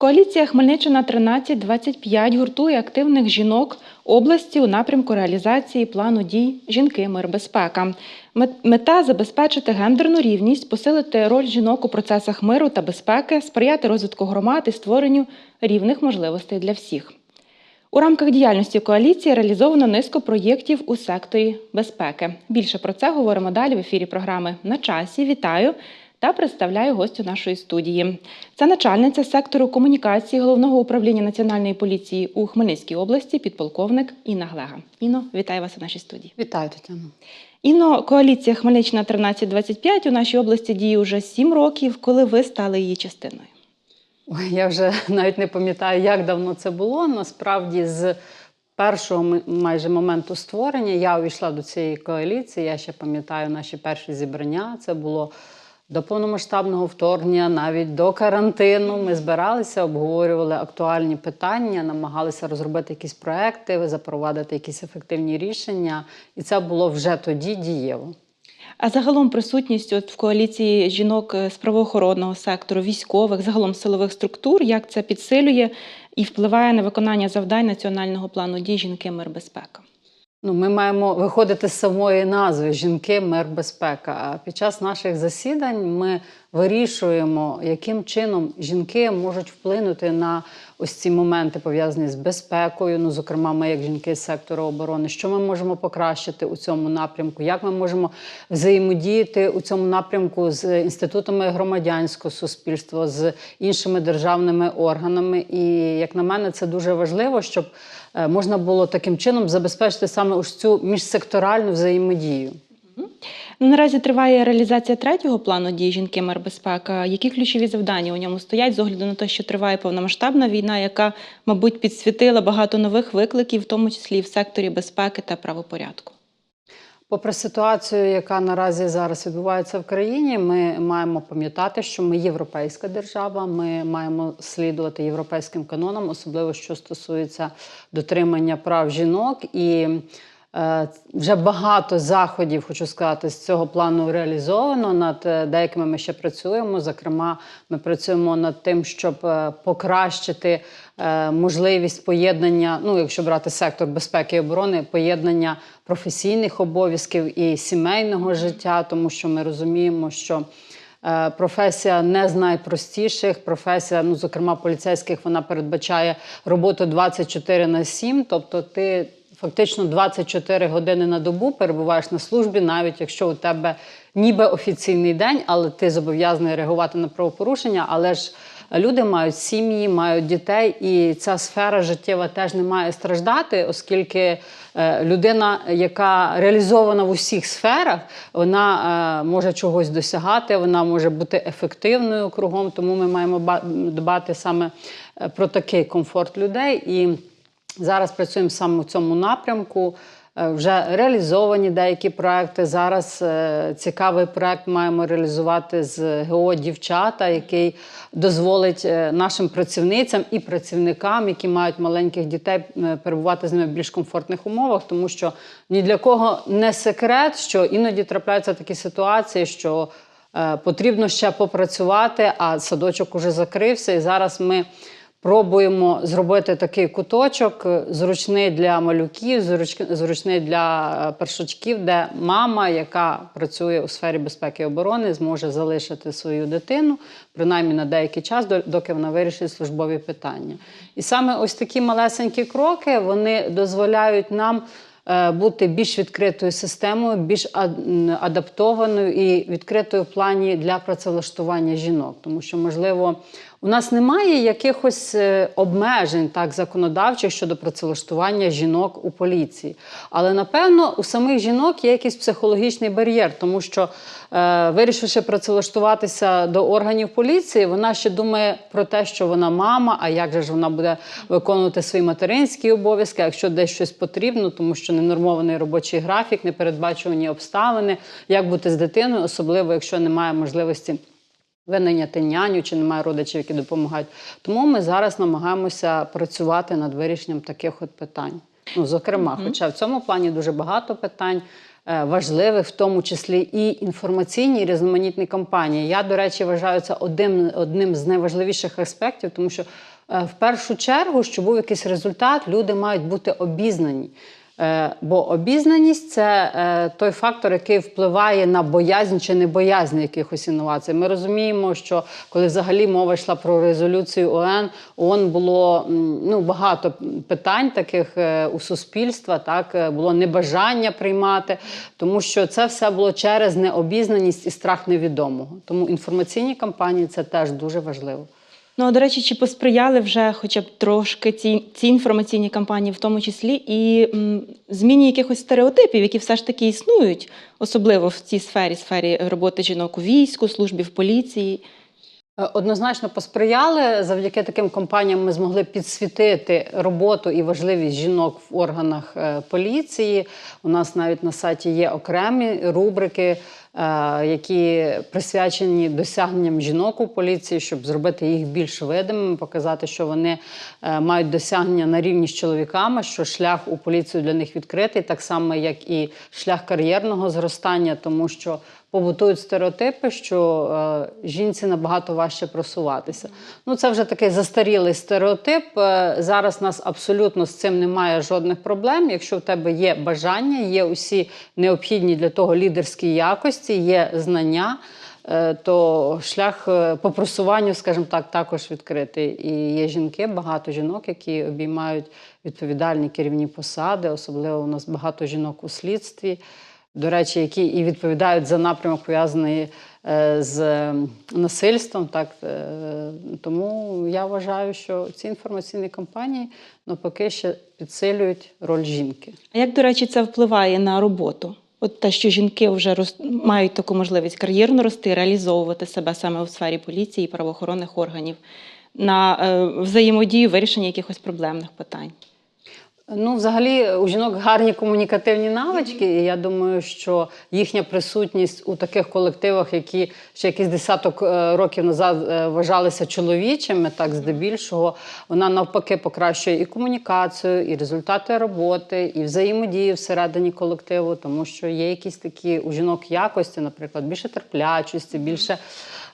Коаліція Хмельниччина 1325 гуртує активних жінок області у напрямку реалізації плану дій Жінки, мир, безпека. Мета забезпечити гендерну рівність, посилити роль жінок у процесах миру та безпеки, сприяти розвитку громад і створенню рівних можливостей для всіх. У рамках діяльності коаліції реалізовано низку проєктів у секторі безпеки. Більше про це говоримо далі в ефірі програми на часі. Вітаю та представляю гостю нашої студії. Це начальниця сектору комунікації головного управління національної поліції у Хмельницькій області, підполковник Інна Глега. Іно, вітаю вас у нашій студії. Вітаю, Тетяно. Інно, коаліція Хмельниччина 1325 у нашій області діє уже 7 років, коли ви стали її частиною. Ой, я вже навіть не пам'ятаю, як давно це було. Насправді, з першого майже моменту створення я увійшла до цієї коаліції. Я ще пам'ятаю наші перші зібрання. Це було до повномасштабного вторгнення, навіть до карантину. Ми збиралися, обговорювали актуальні питання, намагалися розробити якісь проекти, запровадити якісь ефективні рішення. І це було вже тоді дієво. А загалом присутність от в коаліції жінок е, з правоохоронного сектору, військових, загалом силових структур, як це підсилює і впливає на виконання завдань національного плану дій жінки, мир, безпека. Ну, ми маємо виходити з самої назви Жінки, мир, безпека. А під час наших засідань ми вирішуємо, яким чином жінки можуть вплинути на ось ці моменти, пов'язані з безпекою. Ну, зокрема, ми, як жінки з сектору оборони, що ми можемо покращити у цьому напрямку, як ми можемо взаємодіяти у цьому напрямку з інститутами громадянського суспільства, з іншими державними органами. І як на мене, це дуже важливо, щоб можна було таким чином забезпечити саме ось цю міжсекторальну взаємодію. Ну, наразі триває реалізація третього плану дій жінки, мер безпека. Які ключові завдання у ньому стоять з огляду на те, що триває повномасштабна війна, яка, мабуть, підсвітила багато нових викликів, в тому числі і в секторі безпеки та правопорядку. Попри ситуацію, яка наразі зараз відбувається в країні, ми маємо пам'ятати, що ми європейська держава. Ми маємо слідувати європейським канонам, особливо що стосується дотримання прав жінок. І вже багато заходів, хочу сказати, з цього плану реалізовано. Над е, деякими ми ще працюємо. Зокрема, ми працюємо над тим, щоб е, покращити е, можливість поєднання, ну якщо брати сектор безпеки і оборони, поєднання професійних обов'язків і сімейного життя, тому що ми розуміємо, що е, професія не з найпростіших. Професія, ну зокрема поліцейських, вона передбачає роботу 24 на 7, тобто ти. Фактично 24 години на добу перебуваєш на службі, навіть якщо у тебе ніби офіційний день, але ти зобов'язаний реагувати на правопорушення. Але ж люди мають сім'ї, мають дітей, і ця сфера життєва теж не має страждати, оскільки е, людина, яка реалізована в усіх сферах, вона е, може чогось досягати, вона може бути ефективною кругом. Тому ми маємо дбати саме е, про такий комфорт людей. І Зараз працюємо саме в цьому напрямку. Е, Вже реалізовані деякі проекти. Зараз е, цікавий проект маємо реалізувати з ГО Дівчата, який дозволить е, нашим працівницям і працівникам, які мають маленьких дітей, перебувати з ними в більш комфортних умовах, тому що ні для кого не секрет, що іноді трапляються такі ситуації, що потрібно ще попрацювати, а садочок уже закрився. І зараз ми пробуємо зробити такий куточок е, зручний для малюків, зручний для е, першачків, де мама, яка працює у сфері безпеки і оборони, зможе залишити свою дитину принаймні на деякий час, до- доки вона вирішить службові питання. І саме ось такі малесенькі кроки вони дозволяють нам. е, Бути більш відкритою системою, більш ад- адаптованою і відкритою в плані для працевлаштування жінок, тому що можливо у нас немає якихось е, обмежень так законодавчих щодо працевлаштування жінок у поліції. Але напевно у самих жінок є якийсь психологічний бар'єр, тому що е, вирішивши працевлаштуватися до органів поліції, вона ще думає про те, що вона мама, а як же ж вона буде виконувати свої материнські обов'язки, якщо десь щось потрібно, тому що ненормований робочий графік, непередбачувані обставини, як бути з дитиною, особливо якщо немає можливості винайняти няню чи немає родичів, які допомагають. Тому ми зараз намагаємося працювати над вирішенням таких от питань. Ну, зокрема, хоча в цьому плані дуже багато питань. е, важливих, в тому числі і інформаційні і різноманітні кампанії. Я, до речі, вважаю це одним, одним з найважливіших аспектів, тому що е, в першу чергу, щоб був якийсь результат, люди мають бути обізнані. Е, Бо обізнаність це е, той фактор, який впливає на боязнь чи небоязнь якихось інновацій. Ми розуміємо, що коли взагалі мова йшла про резолюцію ООН, ООН було ну, багато питань таких е, у суспільства, так було небажання приймати, тому що це все було через необізнаність і страх невідомого. Тому інформаційні кампанії це теж дуже важливо. Ну, а, до речі, чи посприяли вже хоча б трошки ці, ці інформаційні кампанії, в тому числі, і м, зміні якихось стереотипів, які все ж таки існують, особливо в цій сфері, сфері роботи жінок у війську, службі в поліції. Е, Однозначно посприяли. Завдяки таким компаніям ми змогли підсвітити роботу і важливість жінок в органах е, поліції. У нас навіть на сайті є окремі рубрики, е, які присвячені досягненням жінок у поліції, щоб зробити їх більш видимими, показати, що вони мають досягнення на рівні з чоловіками, що шлях у поліцію для них відкритий, так само як і шлях кар'єрного зростання, тому що побутують стереотипи, що е, жінці набагато важче просуватися. Ну, це вже такий застарілий стереотип. Е, зараз нас абсолютно з цим немає жодних проблем. Якщо в тебе є бажання, є усі необхідні для того лідерські якості, є знання. е, То шлях по просуванню, скажімо так, також відкритий. І є жінки, багато жінок, які обіймають відповідальні керівні посади. Особливо у нас багато жінок у слідстві до речі, які і відповідають за напрямок, пов'язаний е, з насильством. Так е, тому я вважаю, що ці інформаційні кампанії навпаки ще підсилюють роль жінки. А як, до речі, це впливає на роботу? От те, що жінки вже роз... мають таку можливість кар'єрно рости, реалізовувати себе саме у сфері поліції і правоохоронних органів на е, взаємодію вирішення якихось проблемних питань. Ну, взагалі, у жінок гарні комунікативні навички, і я думаю, що їхня присутність у таких колективах, які ще якийсь десяток е, років назад е, вважалися чоловічими, так здебільшого, вона навпаки покращує і комунікацію, і результати роботи, і взаємодію всередині колективу, тому що є якісь такі у жінок якості, наприклад, більше терплячості, більше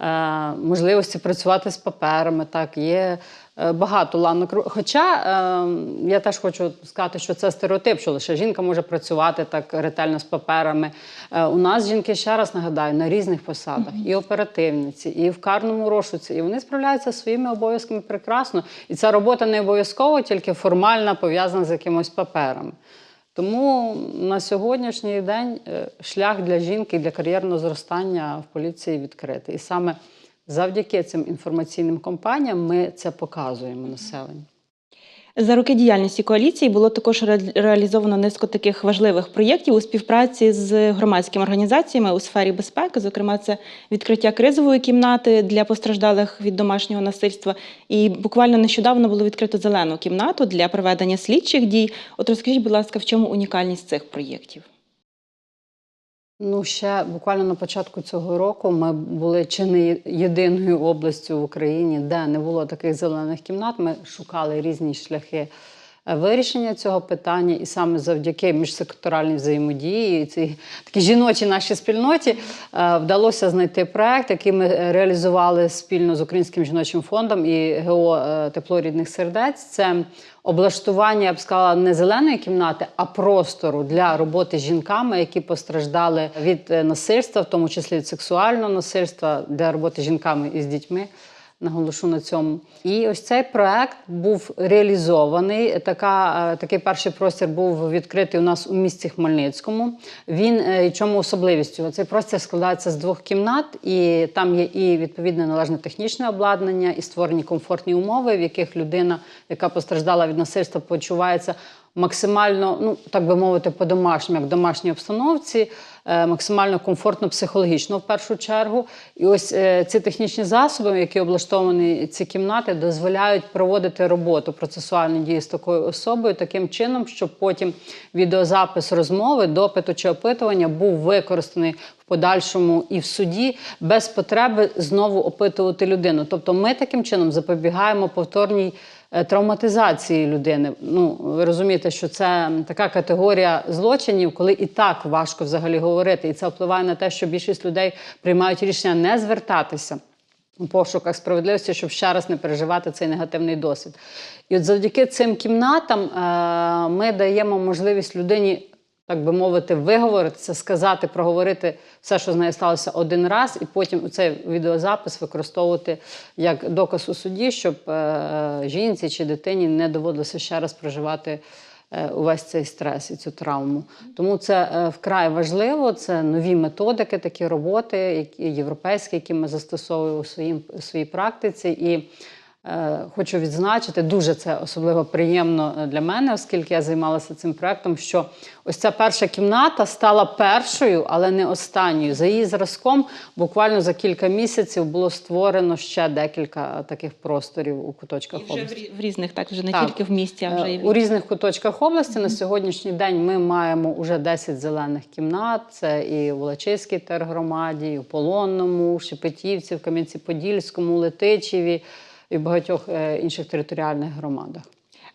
е, можливості працювати з паперами. Так, є багато ланок. Хоча е, я теж хочу сказати, що це стереотип, що лише жінка може працювати так ретельно з паперами. Е, у нас жінки, ще раз нагадаю, на різних посадах, і оперативниці, і в карному розшуці, і вони справляються своїми обов'язками прекрасно. І ця робота не обов'язково тільки формальна, пов'язана з якимось паперами. Тому на сьогоднішній день е, шлях для жінки для кар'єрного зростання в поліції відкритий. І саме завдяки цим інформаційним кампаніям ми це показуємо населенню. За роки діяльності коаліції було також ре- реалізовано низку таких важливих проєктів у співпраці з громадськими організаціями у сфері безпеки. Зокрема, це відкриття кризової кімнати для постраждалих від домашнього насильства. І буквально нещодавно було відкрито зелену кімнату для проведення слідчих дій. От розкажіть, будь ласка, в чому унікальність цих проєктів? Ну, ще буквально на початку цього року ми були чи не єдиною областю в Україні, де не було таких зелених кімнат. Ми шукали різні шляхи вирішення цього питання, і саме завдяки міжсекторальній взаємодії, і цій такій жіночій нашій спільноті е, вдалося знайти проект, який ми е, реалізували спільно з Українським жіночим фондом і ГО е, Тепло сердець. Це облаштування, я б сказала, не зеленої кімнати, а простору для роботи з жінками, які постраждали від е, насильства, в тому числі від сексуального насильства, для роботи з жінками і з дітьми. Наголошу на цьому. І ось цей проект був реалізований. Така, е, такий перший простір був відкритий у нас у місті Хмельницькому. Він е, чому особливість цього? Цей простір складається з двох кімнат, і там є і відповідне належне технічне обладнання, і створені комфортні умови, в яких людина, яка постраждала від насильства, почувається максимально, ну так би мовити, по-домашньому, як в домашній обстановці, е, максимально комфортно психологічно в першу чергу. І ось е, ці технічні засоби, які облаштовані ці кімнати, дозволяють проводити роботу процесуальні дії з такою особою таким чином, щоб потім відеозапис розмови, допиту чи опитування був використаний подальшому і в суді без потреби знову опитувати людину. Тобто, ми таким чином запобігаємо повторній е, травматизації людини. Ну, ви розумієте, що це така категорія злочинів, коли і так важко взагалі говорити, і це впливає на те, що більшість людей приймають рішення не звертатися у пошуках справедливості, щоб ще раз не переживати цей негативний досвід. І от завдяки цим кімнатам е, ми даємо можливість людині, так би мовити, виговоритися, сказати, проговорити все, що з нею сталося один раз, і потім цей відеозапис використовувати як доказ у суді, щоб е, жінці чи дитині не доводилося ще раз проживати. е, Увесь цей стрес і цю травму. Тому це е, вкрай важливо. Це нові методики, такі роботи, які європейські, які ми застосовуємо у своїй практиці. І е, хочу відзначити, дуже це особливо приємно е, для мене, оскільки я займалася цим проектом. Що ось ця перша кімната стала першою, але не останньою. За її зразком, буквально за кілька місяців було створено ще декілька таких просторів у куточках І вже області. в різних, так вже не Так. тільки в місті, а вже і Е, в у різних куточках області на сьогоднішній день ми маємо вже 10 зелених кімнат. Це і в Волочиській тергромаді, і в Полонному, в Шепетівці, в Кам'янці-Подільському, Летичеві і в багатьох е, інших територіальних громадах.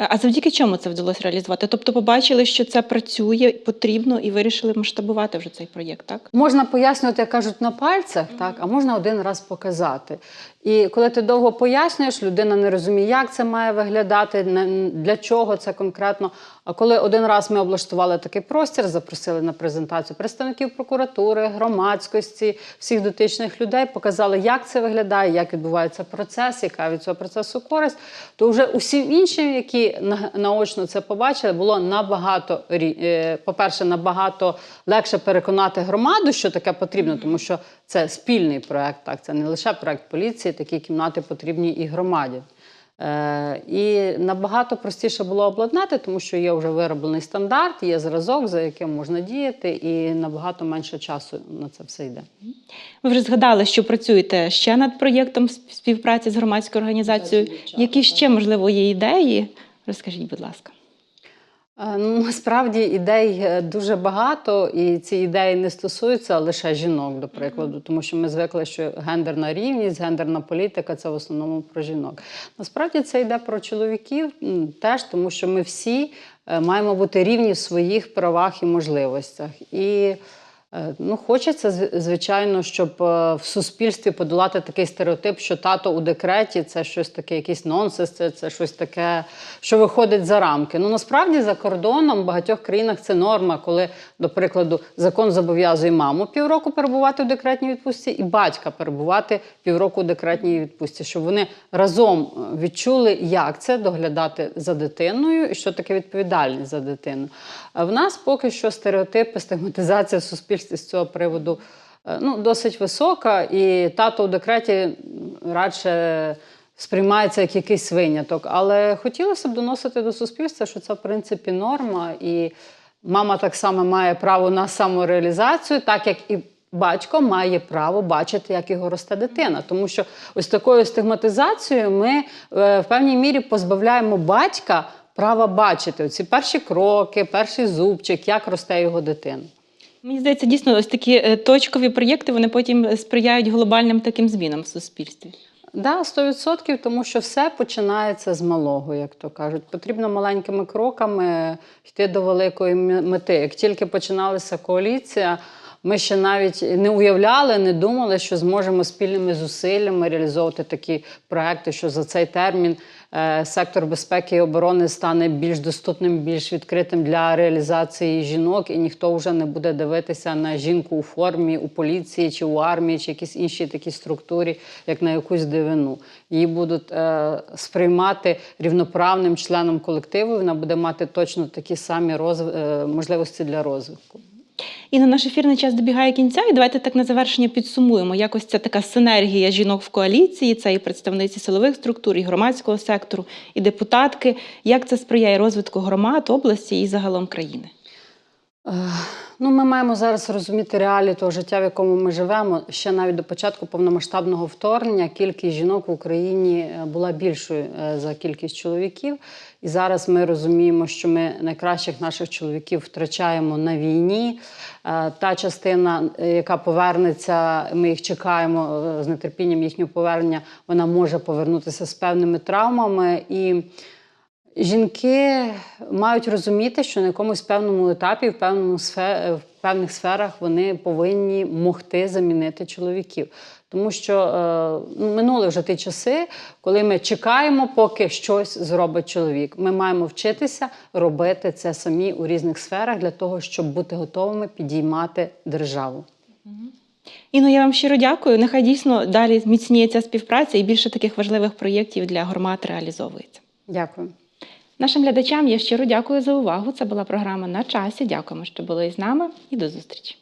Е, А завдяки чому це вдалося реалізувати? Тобто побачили, що це працює, потрібно, і вирішили масштабувати вже цей проєкт, так? Можна пояснювати, як кажуть, на пальцях, так, а можна один раз показати. І коли ти довго пояснюєш, людина не розуміє, як це має виглядати, для чого це конкретно. А коли один раз ми облаштували такий простір, запросили на презентацію представників прокуратури, громадськості, всіх дотичних людей, показали, як це виглядає, як відбувається процес, яка від цього процесу користь, то вже усім іншим, які на- наочно це побачили, було набагато е, по-перше, набагато легше переконати громаду, що таке потрібно, тому що це спільний проект. Так, це не лише проект поліції, такі кімнати потрібні і громаді. Е, і набагато простіше було обладнати, тому що є вже вироблений стандарт, є зразок, за яким можна діяти, і набагато менше часу на це все йде. Ви вже згадали, що працюєте ще над проєктом співпраці з громадською організацією. Які ще, можливо, є ідеї? Розкажіть, будь ласка. Е, Ну, насправді ідей е, дуже багато, і ці ідеї не стосуються лише жінок, до прикладу, тому що ми звикли, що гендерна рівність, гендерна політика це в основному про жінок. Насправді це йде про чоловіків теж, тому що ми всі е, маємо бути рівні в своїх правах і можливостях. І Ну, хочеться, звичайно, щоб е, в суспільстві подолати такий стереотип, що тато у декреті це щось таке, якийсь нонсенс, це, це щось таке, що виходить за рамки. Ну насправді за кордоном в багатьох країнах це норма, коли, до прикладу, закон зобов'язує маму півроку перебувати в декретній відпустці і батька перебувати півроку в декретній відпустці, щоб вони разом е, відчули, як це доглядати за дитиною і що таке відповідальність за дитину. В нас поки що стереотипи, стигматизація в суспільстві з цього приводу е, ну, досить висока, і тато у декреті радше сприймається як якийсь виняток. Але хотілося б доносити до суспільства, що це в принципі норма, і мама так само має право на самореалізацію, так як і. Батько має право бачити, як його росте дитина, тому що ось такою стигматизацією ми е, в певній мірі позбавляємо батька права бачити ці перші кроки, перший зубчик, як росте його дитина. Мені здається, дійсно, ось такі е, точкові проєкти вони потім сприяють глобальним таким змінам в суспільстві. Да, 100%, тому що все починається з малого, як то кажуть. Потрібно маленькими кроками йти до великої мети. Як тільки починалася коаліція, ми ще навіть не уявляли, не думали, що зможемо спільними зусиллями реалізовувати такі проекти, що за цей термін сектор безпеки і оборони стане більш доступним, більш відкритим для реалізації жінок, і ніхто вже не буде дивитися на жінку у формі у поліції чи у армії, чи якійсь іншій такій структурі, як на якусь дивину. Її будуть е, сприймати рівноправним членом колективу. Вона буде мати точно такі самі розв... е, можливості для розвитку. І на наш ефірний час добігає кінця, і давайте так на завершення підсумуємо. Якось це така синергія жінок в коаліції, це і представниці силових структур, і громадського сектору, і депутатки. Як це сприяє розвитку громад, області і загалом країни? Е, Ну, ми маємо зараз розуміти реалії того життя, в якому ми живемо. Ще навіть до початку повномасштабного вторгнення кількість жінок в Україні е, була більшою е, за кількість чоловіків. І зараз ми розуміємо, що ми найкращих наших чоловіків втрачаємо на війні. Та частина, яка повернеться, ми їх чекаємо з нетерпінням їхнього повернення, вона може повернутися з певними травмами. І Жінки мають розуміти, що на якомусь певному етапі, в, певному сфе- в певних сферах вони повинні могти замінити чоловіків. Тому що е, ну, минули вже ті часи, коли ми чекаємо, поки щось зробить чоловік. Ми маємо вчитися робити це самі у різних сферах для того, щоб бути готовими підіймати державу. Інно, я вам щиро дякую. Нехай дійсно далі зміцніє ця співпраця і більше таких важливих проєктів для громад реалізовується. Дякую. Нашим глядачам я щиро дякую за увагу. Це була програма на часі. Дякуємо, що були із нами, і до зустрічі.